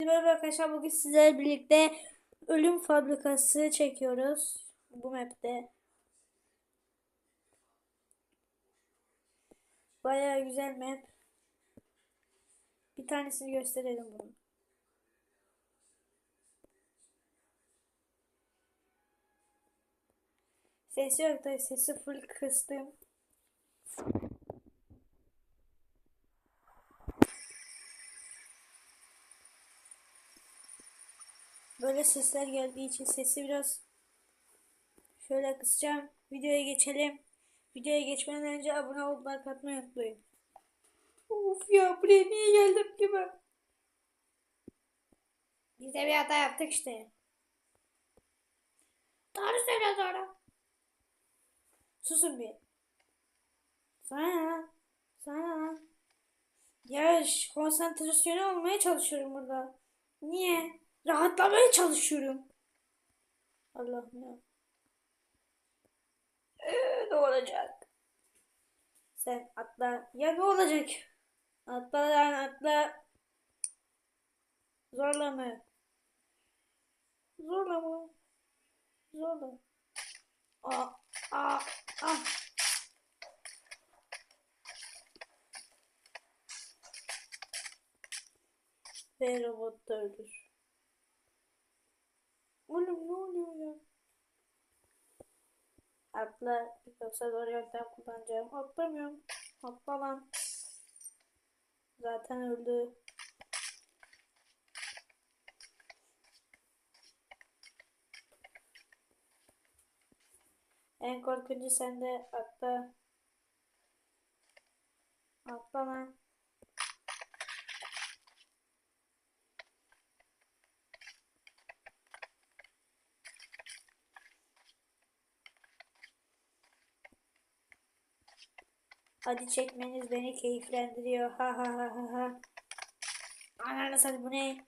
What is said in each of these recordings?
Merhaba arkadaşlar bugün sizlerle birlikte Ölüm Fabrikası çekiyoruz bu map'te. Bayağı güzel map. Bir tanesini gösterelim bunu. Sesi yok da sesi full kıstım. Böyle sesler geldiği için sesi biraz şöyle kısacağım. Videoya geçelim. Videoya geçmeden önce abone olup like atmayı unutmayın. Of ya buraya niye geldim ki ben? Biz de bir hata yaptık işte. Doğru söyle doğru. Susun bir. Sana sana ya konsantrasyonu olmaya çalışıyorum burada. Niye? Rahatlamaya çalışıyorum. Allah'ım ya. Ee, ne olacak? Sen atla. Ya ne olacak? Atla lan atla. Zorla mı? Zorla mı? Zorla. Aa, aa, ah. Ve robot da ölür. Oğlum ne oluyor ya? Atla yoksa zor yöntem kullanacağım. Atlamıyorum. Atla lan. Zaten öldü. En korkuncu sende atla. Atla lan. Hadi çekmeniz beni keyiflendiriyor. Ha ha ha ha ha. Ananı satayım bu ne?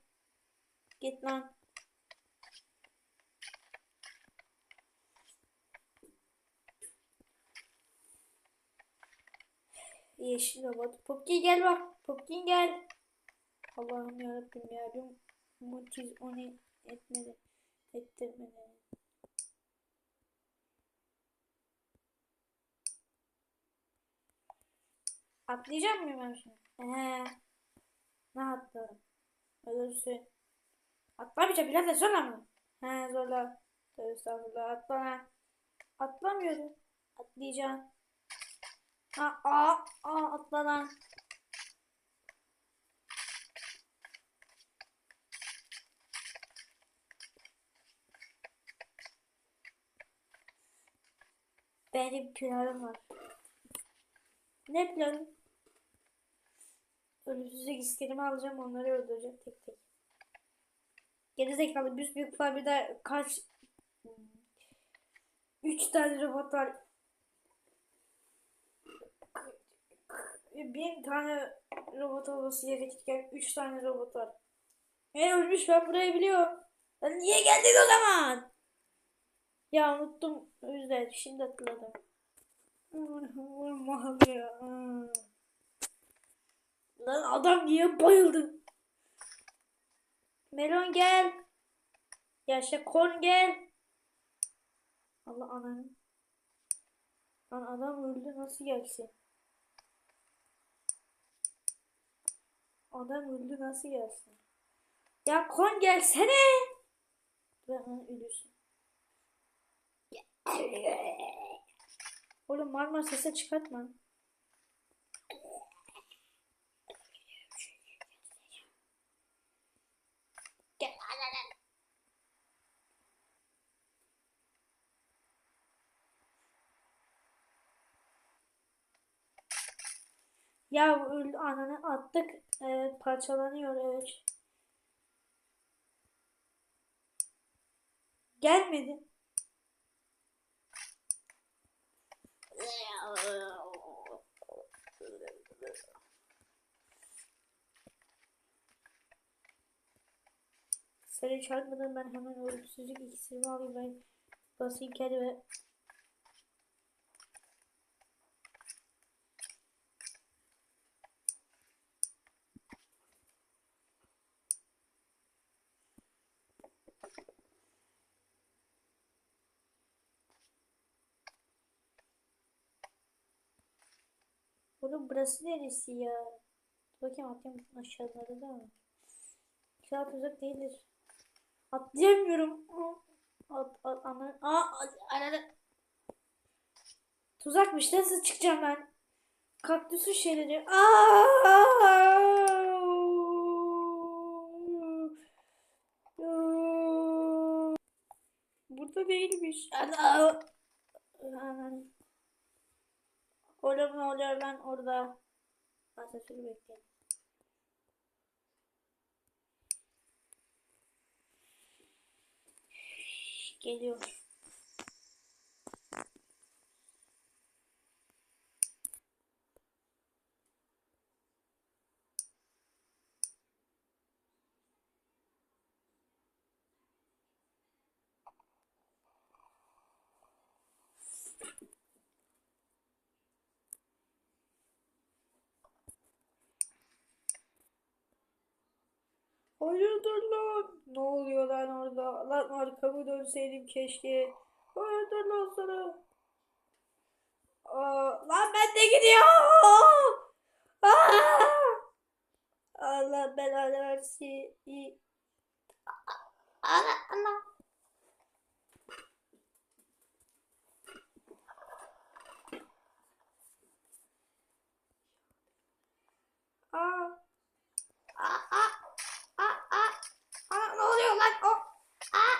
Git lan. Yeşil robot. Popkin gel bak. Popkin gel. Allah'ım yarabbim ya. Mutiz onu etmedi. Ettirmedi. Atlayacak mıyım ben şimdi? He. Ne atlarım? Ölürsün. Atlamayacağım birader zorla mı? He zorla. Tövbe estağfurullah atla lan. Atlamıyorum. Atlayacağım. Ha aa, aa atla lan. Benim planım var. Ne planı? Ölümsüzlük iskelemi alacağım onları öldüreceğim tek tek. Gerizekalı büyük büyük fabrikada kaç üç tane robot var. Bin tane robot olması gerekirken üç tane robot var. E ölmüş ben burayı biliyorum. Lan niye geldik o zaman? Ya unuttum o yüzden şimdi hatırladım. Mal ya. Lan adam niye bayıldı? Melon gel. Yaşa kon gel. Allah ananı. Lan adam öldü nasıl gelsin? Adam öldü nasıl gelsin? Ya kon gelsene. Ben ölürsün. Oğlum Marmara sesi çıkartma. Ya öldü ananı attık. Evet parçalanıyor evet. Gelmedi. Seni çarpmadan ben hemen ölümsüzlük iksirimi alayım ben basayım kendime. Oğlum burası neresi ya? Bakayım atayım aşağılarda da mı? İnşallah tuzak değildir. Atlayamıyorum. At, at, ana, aa, ananı. Tuzakmış. Nasıl çıkacağım ben? Kaktüsün şeyleri. Aa! Burada değilmiş. Ana. Ana. Orada mı oluyor lan orada? Asansörü bekleyelim. Geliyor. Hayırdır lan? Ne oluyor lan orada? Lan arkamı dönseydim keşke. Hayırdır lan sana? Aa, lan ben de gidiyorum. Allah belanı versin. İyi. Ana ana. Aa. Aa, aa, aa, aa. Aa, ne oluyor lan? O. Aa.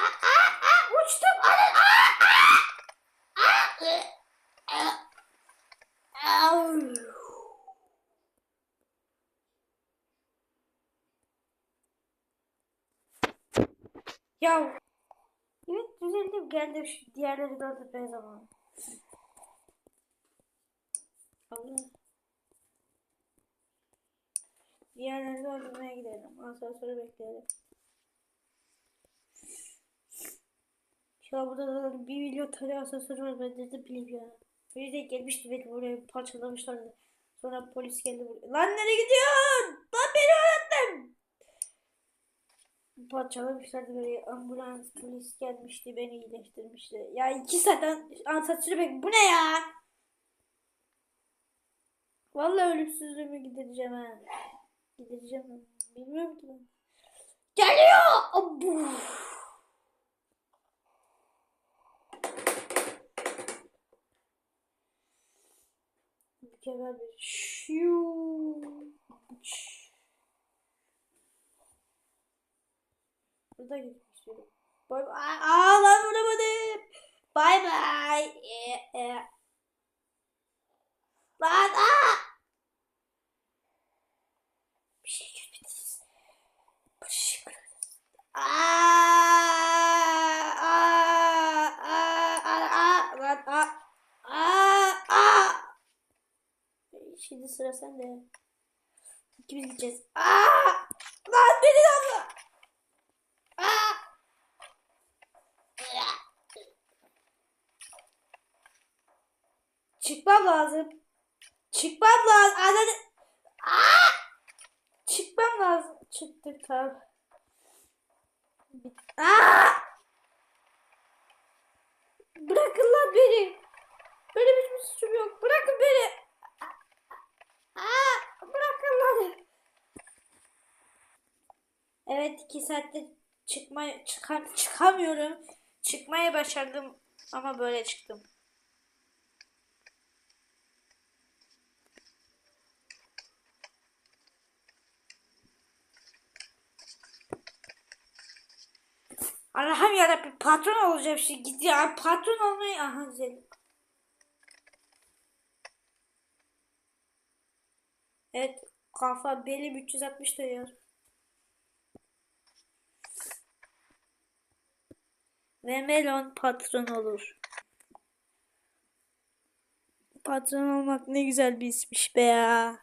Aa, aa, aa, uçtum. Ana, aa, aa. Aa, ı, ı. Au. Ya. Evet düzeldim geldim şu diğerleri gördüm ben zaman. Allah. Diğerlerini öldürmeye gidelim. Asansörü bekleyelim. An burada da bir milyon tane asansör var. Ben de bileyim ya. Bir de gelmişti beni buraya parçalamışlardı. Sonra polis geldi buraya. Lan nereye gidiyorsun? Lan beni öğrettim. Parçalamışlardı böyle ambulans polis gelmişti beni iyileştirmişti. Ya iki saatten asansörü bek. Bu ne ya? Vallahi ölümsüzlüğümü gidereceğim ha. Gidereceğim. Bilmiyorum ki ben. Geliyor! Abu. Mükemmel bir şiu. Burada gitmek istiyorum. Bay bay. Aa lan vuramadım. Bay bay. Ee, e. Lan aa! Bir şey görmediniz. Bir şey görmediniz. Aa, aa, aa, aa, lan, aa, aa, aa. Şimdi sıra sende. İkimiz gideceğiz. Aa! Lan beni de alma. Aa! Çıkmam lazım. Çıkmam lazım. Ananı... Aa! Çıkmam lazım. Çıktık tamam. Aa! Bırakın lan beni. Benim hiçbir suçum yok. Bırakın beni. Aa! Bırakın lan. Evet iki saattir çıkma çıkar, çıkamıyorum. Çıkmayı başardım ama böyle çıktım. Allah'ım yarabbim patron olacağım şimdi. Git ya patron olmayı. Aha güzel. Evet kafa belim 360 dönüyor. Ve melon patron olur. Patron olmak ne güzel bir ismiş be ya.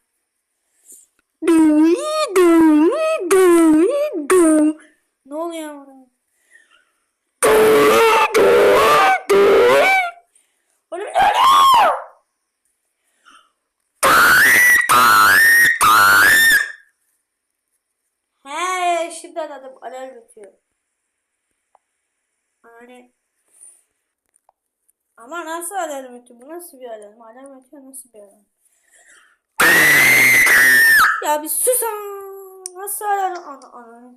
Ne oluyor orada? Oğlum ne oluyor? Anladım. Alarm ötüyor. Yani ama nasıl alarm ötüyor? Bu nasıl bir alarm? Alarm ötüyor nasıl bir alarm? ya bir sus. Nasıl alarm? Ana, ana.